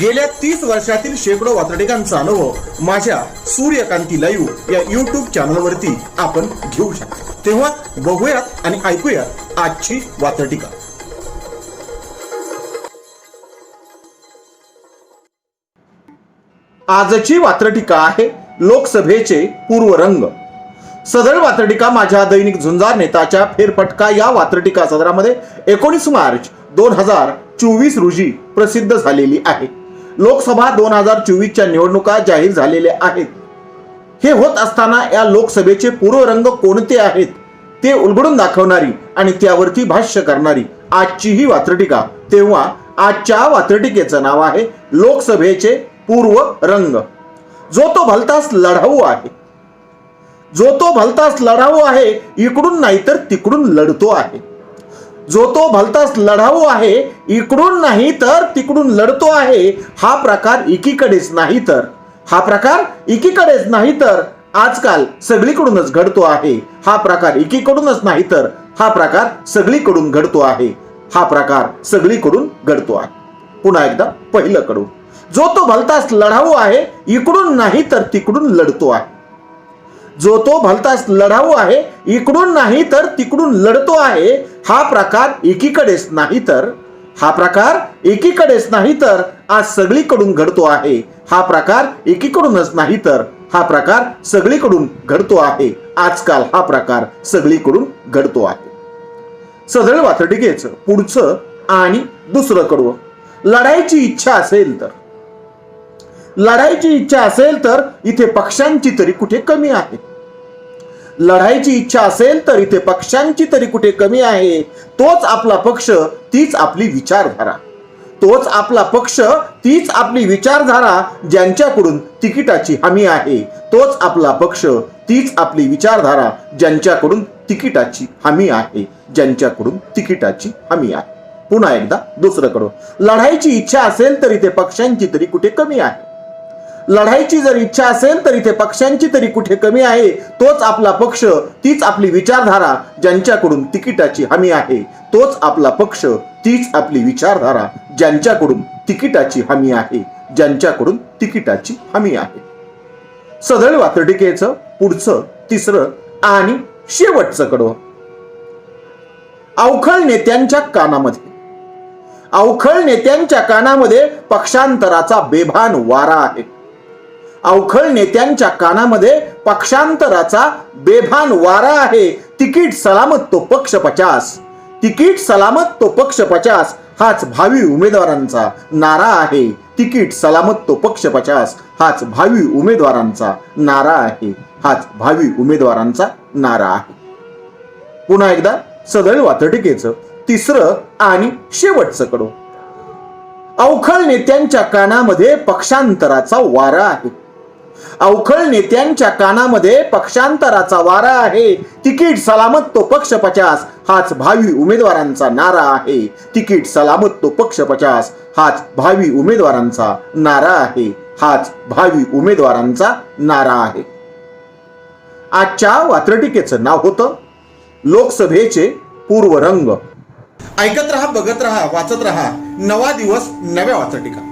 गेल्या तीस वर्षातील शेकडो वातडिकांचा अनुभव माझ्या सूर्यकांती लाईव्ह या युट्यूब चॅनलवरती आपण घेऊ शकतो. तेव्हा बघूयात आणि ऐकूयात आजची वातडिका आजची वात्रटिका आहे लोकसभेचे पूर्वरंग. सदर वात्रटिका माझ्या दैनिक झुंजार नेताच्या फेरफटका या वात्रटिका सदरामध्ये एकोणीस मार्च दोन हजार चोवीस रोजी प्रसिद्ध झालेली आहे. लोकसभा दोन हजार चोवीसच्या निवडणुका जाहीर झालेल्या आहेत. हे होत असताना या लोकसभेचे पूर्वरंग कोणते आहेत ते उलगडून दाखवणारी आणि त्यावरती भाष्य करणारी आजची ही वात्रटिका तेव्हा आजच्या वात्रटिकेचं नाव आहे लोकसभेचे पूर्व रंग जो तो भलतास लढाऊ आहे. जो तो भलतास लढाऊ आहे इकडून नाही तर तिकडून लढतो आहे. जो तो भलतास लढाऊ आहे इकडून नाही तर तिकडून लढतो आहे हा प्रकार एकीकडेच नाही तर. हा प्रकार एकीकडेच नाही तर आजकाल सगळीकडूनच घडतो आहे. हा प्रकार एकीकडूनच नाही तर हा प्रकार सगळीकडून घडतो आहे. हा प्रकार सगळीकडून घडतो आहे. पुन्हा एकदा पहिलं कडून जो तो भलतास लढाऊ आहे इकडून नाही तर तिकडून लढतो आहे. जो तो भलतास लढाऊ आहे इकडून नाही तर तिकडून लढतो आहे हा प्रकार एकीकडेच नाही तर हा प्रकार एकीकडेच नाही तर आज सगळीकडून घडतो आहे. हा प्रकार एकीकडूनच नाही तर हा प्रकार सगळीकडून घडतो आहे. आजकाल हा प्रकार सगळीकडून घडतो आहे. सदळ वातडिकेचं पुढचं आणि दुसरं कडवं. लढायची इच्छा असेल तर. लढायची इच्छा असेल तर इथे पक्षांची तरी कुठे कमी आहे? लढायची इच्छा असेल तर इथे पक्षांची तरी कुठे कमी आहे. तोच आपला पक्ष तीच आपली विचारधारा. तोच आपला पक्ष तीच आपली विचारधारा ज्यांच्याकडून तिकिटाची हमी आहे. तोच आपला पक्ष तीच आपली विचारधारा ज्यांच्याकडून तिकिटाची हमी आहे. ज्यांच्याकडून तिकिटाची हमी आहे. पुन्हा एकदा दुसरं कडून लढायची इच्छा असेल तर इथे पक्षांची तरी कुठे कमी आहे. लढाईची जर इच्छा असेल तर इथे पक्षांची तरी कुठे कमी आहे तोच आपला पक्ष तीच आपली विचारधारा ज्यांच्याकडून तिकिटाची हमी आहे तोच आपला पक्ष तीच आपली विचारधारा ज्यांच्याकडून तिकिटाची हमी आहे ज्यांच्याकडून तिकिटाची हमी आहे. सदळ वातडिकेचं पुढचं तिसरं आणि शेवटचं कडवं. अवखळ नेत्यांच्या कानामध्ये. अवखळ नेत्यांच्या कानामध्ये पक्षांतराचा बेभान वारा आहे. अवखळ नेत्यांच्या कानामध्ये पक्षांतराचा बेभान वारा आहे. तिकीट सलामत तो पक्ष पचास. तिकीट सलामत तो पक्ष पचास. हाच भावी उमेदवारांचा नारा आहे. तिकीट सलामत तो पक्ष पचास. हाच भावी उमेदवारांचा नारा आहे. हाच भावी उमेदवारांचा नारा आहे. पुन्हा एकदा सदळ वातटिकेचं तिसरं आणि शेवटचं कडो. अवखळ नेत्यांच्या कानामध्ये पक्षांतराचा वारा आहे. अवखळ नेत्यांच्या कानामध्ये पक्षांतराचा वारा आहे. तिकीट सलामत तो पक्ष पचास हाच भावी उमेदवारांचा नारा आहे. तिकीट सलामत तो पक्ष पचास हाच भावी उमेदवारांचा नारा आहे. हाच भावी उमेदवारांचा नारा आहे. आजच्या वात्रटिकेचं नाव होतं लोकसभेचे पूर्वरंग. ऐकत रहा बघत रहा वाचत रहा. नवा दिवस नव्या वात्रटिका.